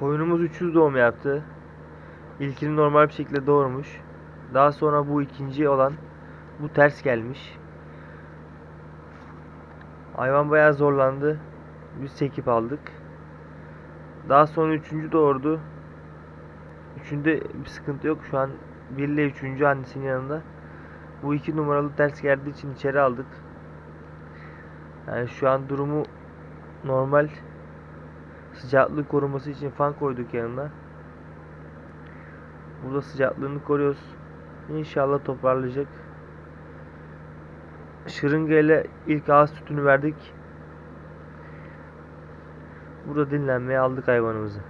Koyunumuz 300 doğum yaptı. İlkini normal bir şekilde doğurmuş. Daha sonra bu ikinci olan bu ters gelmiş. Hayvan bayağı zorlandı. Biz çekip aldık. Daha sonra üçüncü doğurdu. Üçünde bir sıkıntı yok. Şu an bir ile üçüncü annesinin yanında. Bu iki numaralı ters geldiği için içeri aldık. Yani şu an durumu normal. Sıcaklık koruması için fan koyduk yanına. Burada sıcaklığını koruyoruz. İnşallah toparlayacak. Şırınga ile ilk ağız sütünü verdik. Burada dinlenmeye aldık hayvanımızı.